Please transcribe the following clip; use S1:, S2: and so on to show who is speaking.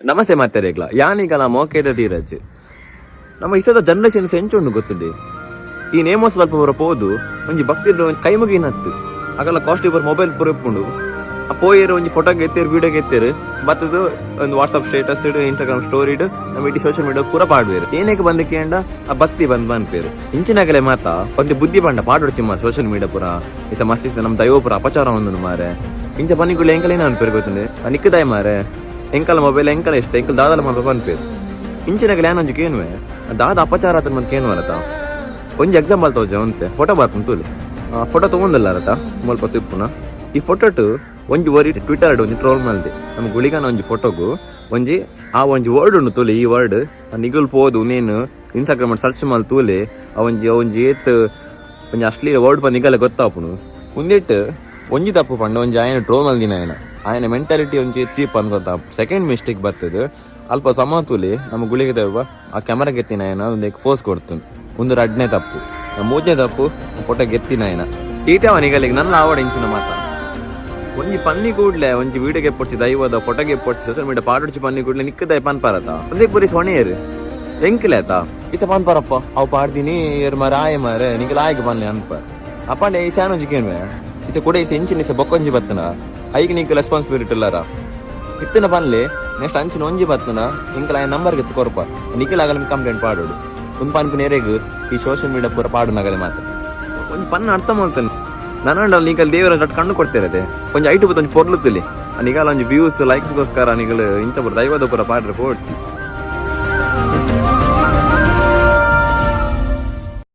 S1: ನಮಸ್ತೆ ಮತ್ತೆ ರೇಗ್ಲ. ನಮ್ಮ ಮೋಕೆದ ಧೀರಜ್. ನಮ್ಮ ಇಷ್ಟದ ಜನರೇಷನ್ ಸೆಂಚುಂಡು ಗೊತ್ತಿದೆ ಈ ನೇಮೋ ಸ್ವಲ್ಪ ಬರ ಪೋದು, ಒಂಜಿ ಭಕ್ತಿದ ಒಂಜಿ ಕೈ ಮುಗಿನತ್ತು ಆಗಲ್ಲ ಕಾಸ್ಟ್ಲಿ ಬರ ಮೊಬೈಲ್ ಪೂರ ಇಪ್ಪುಂಡು. ಆ ಪೋಯರು ಒಂಜಿ ಫೋಟೋ ಗೆತ್ತೇರು ವಿಡಿಯೋ ಗೆತ್ತೇರು ಬತ್ತದು ಒಂದು ವಾಟ್ಸಪ್ ಸ್ಟೇಟಸ್ ಇಡು ಇನ್ಸ್ಟಾಗ್ರಾಮ್ ಸ್ಟೋರಿ ಇಡು, ನಮ್ಮ ಇಡೀ ಸೋಷಿಯಲ್ ಮೀಡಿಯಾ ಪೂರ ಪಾಡ್ವೇರು ಏನೇಕೆ ಬಂದ ಕೇಂಡ, ಆ ಭಕ್ತಿ ಬಂದ್ ಬಂದ್ಪೇರು ಇಂಚಿನಾಗಲೇ ಮಾತ, ಒಂದು ಬುದ್ಧಿ ಬಂಡ ಪಾಡೊಡ್ಚಿ ಚಿಮ್ಮ ಸೋಷಿಯಲ್ ಮೀಡಿಯಾ ಪೂರ. ಇಸ ಮಸ್ತಿಸ್ತ ನಮ್ಮ ದೈವ ಪೂರ ಅಪಚಾರ ಒಂದು ಮಾರೆ ಇಂಚ ಪನಿಗಳು ಎಂಕಲೇನ ಅನ್ಪೇರು ಗೊತ್ತುಂಡೆ ನಿಕ್ಕದಾಯ ಮಾರೆ ಎಂಕಲ್ ಮೊಬೈಲ್, ಎಂಕಲ್ ಇಷ್ಟ, ಎಂಕಲ್ ದಾದಾಲ ಮಾತ್ರ ಬಂದ್ಪೇರು ಇಂಚಿನ ಲ್ಯಾನ್ ಒಂಜಿ ಕೇನುವೆ? ದಾದ ಅಪಚಾರ ಆತನ ಮತ್ತೆ ಕೇನು ಅರತ ಒಂಜಿ ಎಕ್ಸಾಂಪಲ್ ತೋಜ ಒಂತೆ ಫೋಟೋ ಬಾರ್ಪನ್ ತೂಲಿ ಫೋಟೋ ತೊಗೊಂಡಲ್ಲ ಅರತ ಮುಲ್ಪ ತಿಪ್ಪುನ ಈ ಫೋಟೋಟು ಒಂಜಿ ವರಿ ಟ್ವಿಟರ್ ಒಂಜಿ ಟ್ರೋಲ್ ಮಲ್ದೆ. ನಮ್ಮ ಗುಳಿಗನ ಒಂಜಿ ಫೋಟೋಗು ಒಂಜಿ ಆ ಒಂಜಿ ವರ್ಡ್ ಉಂಡು ತೂಲಿ, ಈ ವರ್ಡ್ ನಿಗುಲ್ ಪೋದು, ನೀನು ಇನ್ಸ್ಟಾಗ್ರಾಮ್ ಸರ್ಚ್ ಮಲ್ ತೂಲಿ, ಆ ಒಂಜಿ ಒಂಜಿ ಏತ್, ಒಂಜಿ ಅಶ್ಲೀಲ ವರ್ಡ್ ಬಂದು ನಿಗಲ್ಲ ಗೊತ್ತಾಪುನು ಮುಂದಿಟ್ಟು ಒಂಜಿ ತಪ್ಪು ಪಂಡ, ಒಂಜಿ ಆಯನ ಟ್ರೋಲ್ ಮಲ್ದಿನ ಆಯನ ಆಯನ ಮೆಂಟಾಲಿಟಿ ಒಂಜಿ ಚೀಪ್ ಅನ್ಕೊಂತ ಸೆಕೆಂಡ್ ಮಿಸ್ಟೇಕ್ ಬರ್ತದೆ. ಅಲ್ಪ ಸಮತೂಲಿ ನಮ್ಮ ಗುಳಿಗೆ ದೇವ ಆ ಕ್ಯಾಮರಾ ಗೆತ್ತಿನ ಆಯನ ಒಂದು ಫೋಸ್ ಕೊಡ್ತು ಒಂದು ರಡ್ನೇ ತಪ್ಪು. ಮೂರನೇ ತಪ್ಪು ಫೋಟೋ ಗೆತ್ತಿನ ಆಯನ. ಈಟವ ನಿಗಲಿಗೆ ನನ್ನ ಆವಡ ಇಂಚಿನ ಮಾತ ಒಂಜಿ ಪನ್ನಿ ಕೂಡ್ಲೆ, ಒಂಜಿ ವೀಡಿಯೋಗೆ ಪೊಡ್ಸಿ ದೈವದ ಫೋಟೋಗೆ ಪೊಡ್ಸಿ ಸೋಷಿಯಲ್ ಮೀಡಿಯಾ ಪಾಡೊಡ್ಚಿ ಪನ್ನಿ ಕೂಡ್ಲೆ, ನಿಕ್ಕದ ಪನ್ ಪಾರತ ಒಂದೇ ಪುರಿ ಸೊಣೆಯರು ಎಂಕ್ಲೆ ಈತ ಈಸ ಪನ್ ಪಾರಪ್ಪ ಅವು ಪಾಡ್ದಿನಿ, ಏರ್ ಮರ, ಆಯ ಮರ, ನಿಂಗೆ ಲಾಯಕ್ ಪನ್ಲೆ ಅನ್ಪ ಅಪ್ಪ ಈ ಸ್ಯಾನ್ ಒಂಜಿ ಕೇಳುವೆ? ಈಸ ಕೂಡ ಈ ಈಸ ಬೊಕ್ಕೊಂಜಿ ಬತ್ತನ? ಐಗೆ ನಿಂಗೆ ರೆಸ್ಪಾನ್ಸಿಬಿಲಿಟಿ ಇಲ್ಲಾರ ಇತ್ತಿನ ಪನ್ಲೆ ನೆಕ್ಸ್ಟ್ ಅಂಚಿನ ಒಂಜಿ ಬತ್ತನ ಇಂಕಲ ಆಯ ನಂಬರ್ ಗೆತ್ತು ಕೊರಪ ನಿಖಿಲ್ ಕಂಪ್ಲೇಂಟ್ ಪಾಡೋಡು. ಒಂದು ಪನ್ಪು ನೆರೆಗು, ಈ ಸೋಷಿಯಲ್ ಮೀಡಿಯಾ ಪೂರ ಪಾಡು ನಗಲೆ ಮಾತ್ರ. ಒಂದು ಪನ್ನ ಅರ್ಥ ಮಾಡ್ತಾನೆ. ನನ್ನ ನೀಕಲ್ ದೇವರ ಕಟ್ ಕಣ್ಣು ಕೊಡ್ತಿರದೆ. ಕೊಂಚ ಐಟು ಬತ್ತ ಪೊರ್ಲುತ್ತಲಿ. ನಿಗಲ ಒಂಜಿ ವ್ಯೂಸ್ ಲೈಕ್ಸ್ಗೋಸ್ಕರ ನಿಗಲು ಇಂಚ ಪೂರ ದೈವದ ಪೂರ ಪಾಡ್ರೆ ಪೋಡ್ಚಿ